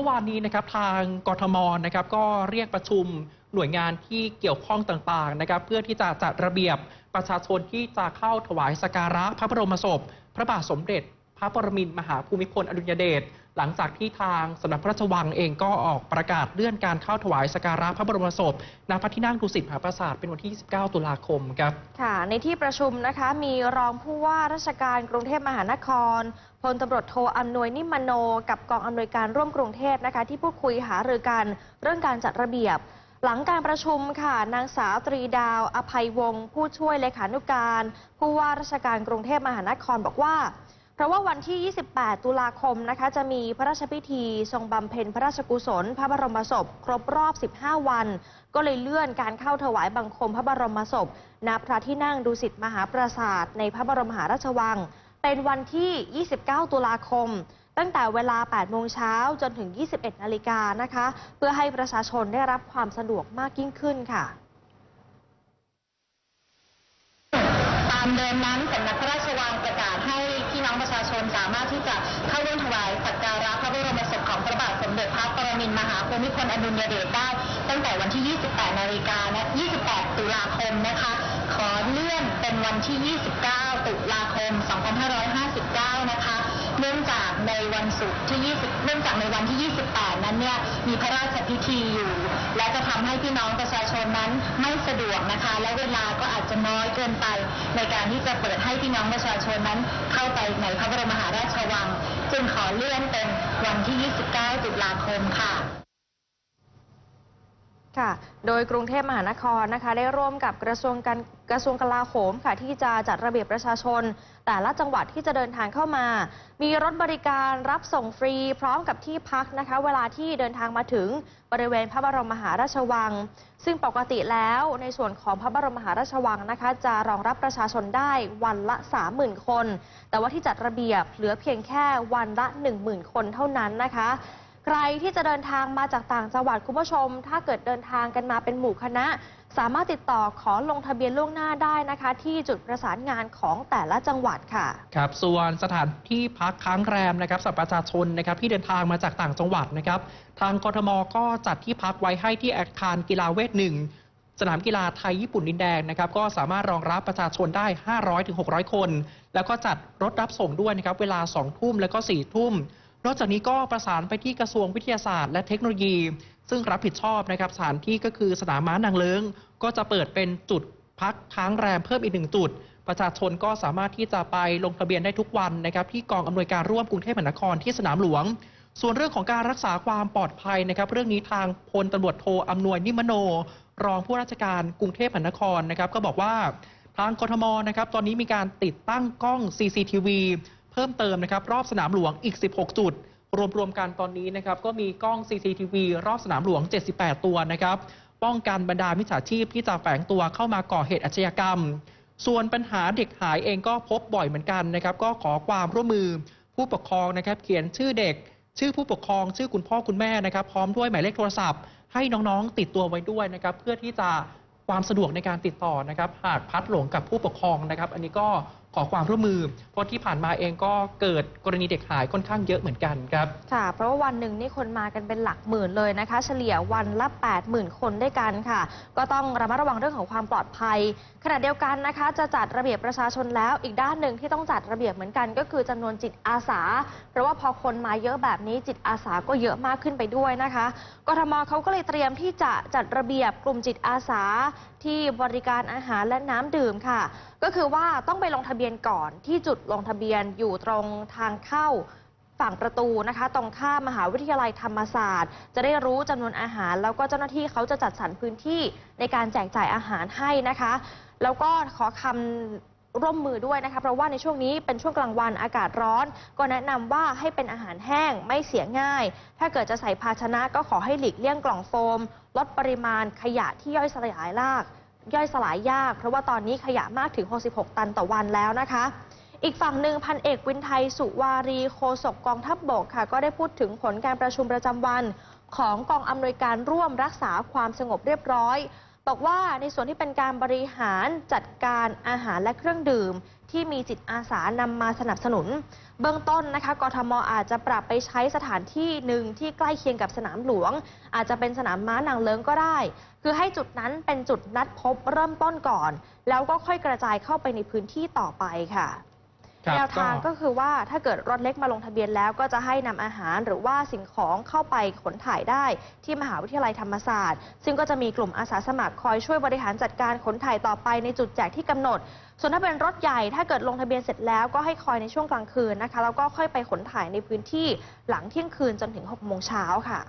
มื่อวานนี้นะครับทางกทมนะครับก็เรียกประชุมหน่วยงานที่เกี่ยวข้องต่างๆนะครับ เพื่อที่จะจัดระเบียบประชาชนที่จะเข้าถวายสักการะพระบรมศพ พระบาทสมเด็จ พระปรมินทรมหาภูมิพลอดุลยเดชหลังจากที่ทางสำนักพระราชวังเองก็ออกประกาศเลื่อนการเข้าถวายสการะพระบรมศพณพระที่นั่งดุสิตมหาปราสาทเป็นวันที่ 29 ตุลาคมครับค่ะ ในที่ประชุมนะคะมีรองผู้ว่าราชการกรุงเทพมหานครพลตำรวจโทอำนวยนิมโน กับกองอำนวยการร่วมกรุงเทพนะคะ ที่พูดคุยหารือกันเรื่องการจัดระเบียบ หลังการประชุมค่ะนางสาวตรีดาว อภัยวงศ์ผู้ช่วยเลขานุการ ผู้ว่าราชการกรุงเทพมหานครบอกว่า เพราะว่าวันที่ 28 ตุลาคมนะคะ จะมีพระราชพิธี ทรงบำเพ็ญพระราชกุศล พระบรมศพ ครบรอบ 15 วัน ก็เลยเลื่อนการเข้าถวายบังคมพระบรมศพณพระที่นั่งดุสิตมหาปราสาทในพระบรมมหาราชวัง เป็นวันที่ 29 ตุลาคม ตั้งแต่เวลา 8 โมงเช้าจนถึง 21 นาฬิกานะคะ เพื่อให้ประชาชนได้รับความสะดวกมากยิ่งขึ้นค่ะ ตาม เดิมนั้นสำนักพระราชวังประกาศให้พี่น้องประชาชนสามารถที่จะเข้าร่วมถวายสักการะพระบรมศพของพระบาทสมเด็จพระปรมินทรมหาภูมิพลอดุลยเดชได้ตั้งแต่วันที่ 28 นาฬิกานะ 28 ตุลาคมนะคะ ขอเลื่อนเป็นวันที่ 29 ตุลาคม 2559 นะคะ เนื่องจากในวันศุกร์ที่ 20 เนื่องจากในวันที่ 28 นั้นเนี่ย มีพระราชพิธีอยู่ และจะทำ พี่น้องประชาชนนั้นไม่สะดวกนะคะ และเวลาก็อาจจะน้อยเกินไป ในการที่จะเปิดให้พี่น้องประชาชนนั้น เข้าไปในพระบรมมหาราชวัง จึงขอเลื่อนเป็นวันที่ 29 ตุลาคมค่ะ ค่ะ โดยกรุงเทพมหานครนะคะ ได้ร่วมกับกระทรวงการกระทรวงกลาโหมค่ะ ที่จะจัดระเบียบประชาชน แต่ละจังหวัดที่จะเดินทางเข้ามา มีรถบริการรับส่งฟรี พร้อมกับที่พักนะคะ เวลาที่เดินทางมาถึงบริเวณพระบรมมหาราชวัง ซึ่งปกติแล้วในส่วนของพระบรมมหาราชวังนะคะ จะรองรับประชาชนได้วันละ 30,000 คน แต่ว่าที่จัดระเบียบเหลือเพียงแค่วันละ 10,000 คนเท่านั้นนะคะ ใครที่จะเดินทางมาจากต่างจังหวัดคุณผู้ชม ถ้าเกิดเดินทางกันมาเป็นหมู่คณะ สามารถติดต่อขอลงทะเบียนล่วงหน้าได้นะคะ ที่จุดประสานงานของแต่ละจังหวัดค่ะ ครับส่วนสถานที่พักค้างแรมนะครับสำหรับประชาชนนะครับที่เดินทางมาจากต่างจังหวัดนะครับทางกทมก็จัดที่พักไว้ให้ที่อาคารกีฬาเวทหนึ่งสนามกีฬาไทยญี่ปุ่นดินแดงนะครับก็สามารถรองรับประชาชนได้ 500-600ถึง600คน แล้วก็จัดรถรับส่งด้วยนะครับเวลา 2 ทุ่มแล้วก็ 4 ทุ่ม นอกจากนี้ก็ประสานไปที่กระทรวงวิทยาศาสตร์และเทคโนโลยี ซึ่งรับผิดชอบนะครับสถานที่ก็คือสนามม้านางเลิงก็จะเปิดเป็นจุดพักค้างแรมเพิ่มอีกหนึ่งจุด ประชาชนก็สามารถที่จะไปลงทะเบียนได้ทุกวันนะครับที่กองอำนวยการร่วมกรุงเทพมหานครที่สนามหลวง ส่วนเรื่องของการรักษาความปลอดภัยนะครับเรื่องนี้ทางพลตำรวจโทอำนวยนิมโน รองผู้ราชการกรุงเทพมหานครนะครับก็บอกว่าทางกทมนะครับตอนนี้มีการติดตั้งกล้อง CCTV เพิ่มเติมนะครับ รอบสนามหลวงอีก 16 จุด รวมๆกันตอนนี้นะครับ ก็มีกล้อง CCTV รอบสนามหลวง 78 ตัวนะครับ ป้องกันบรรดามิจฉาชีพที่จะแฝงตัวเข้ามาก่อเหตุอาชญากรรม ส่วนปัญหาเด็กหายเองก็พบบ่อยเหมือนกันนะครับ ก็ขอความร่วมมือผู้ปกครองนะครับ เขียนชื่อเด็ก ชื่อผู้ปกครอง ชื่อคุณพ่อคุณแม่นะครับ พร้อมด้วยหมายเลขโทรศัพท์ ให้น้องๆติดตัวไว้ด้วยนะครับ เพื่อที่จะความสะดวกในการติดต่อนะครับ หากพัดหลงกับผู้ปกครองนะครับ อันนี้ก็ขอความร่วมมือ เพราะที่ผ่านมาเองก็เกิดกรณีเด็กหายค่อนข้างเยอะเหมือนกันครับ ค่ะ เพราะว่าวันหนึ่งนี่คนมากันเป็นหลักหมื่นเลยนะคะ เฉลี่ยวันละ 80,000 คนด้วยกันค่ะ ก็ต้องระมัดระวังเรื่องของความปลอดภัย ขณะเดียวกันนะคะ จะจัดระเบียบประชาชนแล้ว อีกด้านหนึ่งที่ต้องจัดระเบียบเหมือนกัน ก็คือจำนวนจิตอาสา เพราะว่าพอคนมาเยอะแบบนี้จิตอาสาก็เยอะมากขึ้นไปด้วยนะคะ กทมเขาก็เลยเตรียมที่จะจัดระเบียบกลุ่มจิตอาสา ที่บริการอาหารและน้ำดื่มค่ะ ก็คือว่าต้องไปลงทะเบียนก่อนที่จุดลงทะเบียนอยู่ตรงทางเข้าฝั่งประตูนะคะ ตรงข้ามมหาวิทยาลัยธรรมศาสตร์ จะได้รู้จำนวนอาหาร แล้วก็เจ้าหน้าที่เขาจะจัดสรรพื้นที่ในการแจกจ่ายอาหารให้นะคะ แล้วก็ขอคำร่วมมือด้วยนะคะ เพราะว่าในช่วงนี้เป็นช่วงกลางวันอากาศร้อน ก็แนะนำว่าให้เป็นอาหารแห้งไม่เสียง่าย ถ้าเกิดจะใส่ภาชนะก็ขอให้หลีกเลี่ยงกล่องโฟม ลดปริมาณขยะที่ย่อยสลายราก ย่อยสลายยาก เพราะว่าตอนนี้ขยะมากถึง 66 ตันต่อวันแล้วนะคะ อีกฝั่งหนึ่งพันเอกวินไทยสุวารีโคศกกองทัพบบกค่ะ ก็ได้พูดถึงผลการประชุมประจำวัน ของกองอำนวยการร่วมรักษาความสงบเรียบร้อย บอกว่าในส่วนที่เป็นการบริหารจัดการอาหารและเครื่องดื่ม ที่มีจิตอาสานำมาสนับสนุน เบื้องต้นนะคะกทมอาจจะปรับไปใช้สถานที่หนึ่งที่ใกล้เคียงกับสนามหลวง อาจจะเป็นสนามม้านางเลิ้งก็ได้ คือให้จุดนั้นเป็นจุดนัดพบเริ่มต้นก่อน แล้วก็ค่อยกระจายเข้าไปในพื้นที่ต่อไปค่ะ แนวทางก็คือว่าถ้าเกิดรถเล็กมาลงทะเบียนแล้วก็จะให้นำอาหารหรือว่าสิ่งของเข้าไปขนถ่ายได้ ที่มหาวิทยาลัยธรรมศาสตร์ ซึ่งก็จะมีกลุ่มอาสาสมัครคอยช่วยบริหารจัดการขนถ่ายต่อไปในจุดแจกที่กำหนด ส่วนถ้าเป็นรถใหญ่ถ้าเกิดลงทะเบียนเสร็จแล้วก็ให้คอยในช่วงกลางคืนนะคะแล้วก็ค่อยไปขนถ่ายในพื้นที่หลังเที่ยงคืนจนถึง6โมงเช้าค่ะ